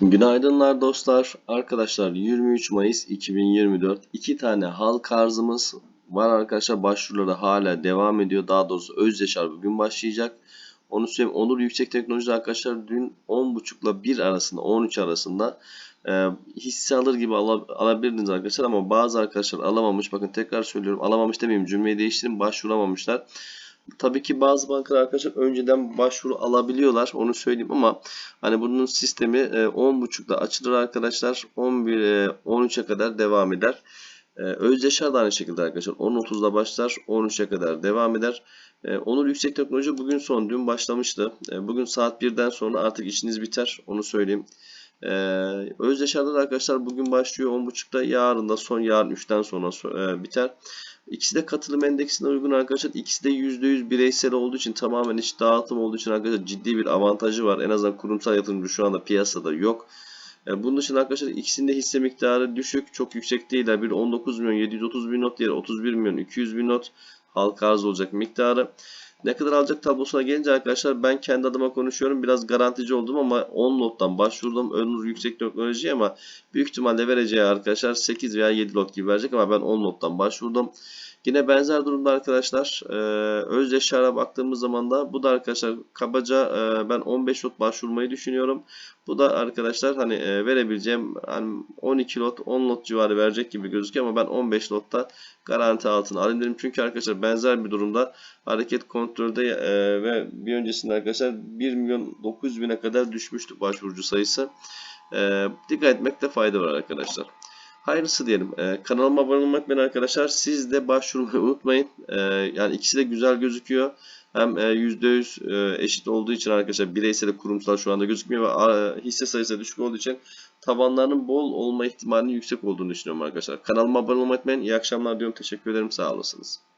Günaydınlar dostlar. Arkadaşlar 23 Mayıs 2024 iki tane halk arzımız var arkadaşlar. Başvuruları hala devam ediyor. Daha doğrusu Özdeşar bugün başlayacak. Onu söyleyeyim. Onur Yüksek Teknoloji arkadaşlar dün 10.30 ile 1 arasında 13 arasında e, hisse alır gibi ala- alabilirdiniz arkadaşlar ama bazı arkadaşlar alamamış. Bakın tekrar söylüyorum alamamış demeyeyim cümleyi değiştirin başvuramamışlar. Tabii ki bazı bankalar arkadaşlar önceden başvuru alabiliyorlar. Onu söyleyeyim ama hani bunun sistemi e, 10.30'da açılır arkadaşlar. 11 e, 13'e kadar devam eder. E, Özdeşar da aynı şekilde arkadaşlar. 10.30'da başlar. 13'e kadar devam eder. E, Onur Yüksek Teknoloji bugün son. Dün başlamıştı. E, bugün saat 1'den sonra artık işiniz biter. Onu söyleyeyim. Özdeşar'da da arkadaşlar bugün başlıyor 10.30'da yarın da son yarın 3'ten sonra so- e, biter. İkisi de katılım endeksine uygun arkadaşlar. İkisi de %100 bireysel olduğu için tamamen iç dağıtım olduğu için arkadaşlar ciddi bir avantajı var. En azından kurumsal yatırımcı şu anda piyasada yok. E, bunun dışında arkadaşlar ikisinde hisse miktarı düşük. Çok yüksek değiller. Biri 19 milyon 730 bin not, diğeri 31 milyon 200 bin not. Halka arz olacak miktarı. Ne kadar alacak tablosuna gelince arkadaşlar ben kendi adıma konuşuyorum. Biraz garantici oldum ama 10 lottan başvurdum. Önür yüksek teknoloji ama büyük ihtimalle vereceği arkadaşlar 8 veya 7 lot gibi verecek ama ben 10 lottan başvurdum. Yine benzer durumda arkadaşlar e, baktığımız zaman da bu da arkadaşlar kabaca e, ben 15 lot başvurmayı düşünüyorum. Bu da arkadaşlar hani e, verebileceğim hani 12 lot 10 lot civarı verecek gibi gözüküyor ama ben 15 lotta garanti altına alayım dedim. Çünkü arkadaşlar benzer bir durumda hareket kontrolde e, ve bir öncesinde arkadaşlar 1 milyon 900 bine kadar düşmüştü başvurucu sayısı. E, dikkat etmekte fayda var arkadaşlar. Hayırlısı diyelim. E, kanalıma abone olmayı unutmayın arkadaşlar. Siz de başvurmayı unutmayın. E, yani ikisi de güzel gözüküyor. Hem e, %100 e, eşit olduğu için arkadaşlar bireysel ve kurumsal şu anda gözükmüyor ve a, hisse sayısı düşük olduğu için tavanlarının bol olma ihtimalinin yüksek olduğunu düşünüyorum arkadaşlar. Kanalıma abone olmayı unutmayın. İyi akşamlar diyorum. Teşekkür ederim. Sağ olasınız.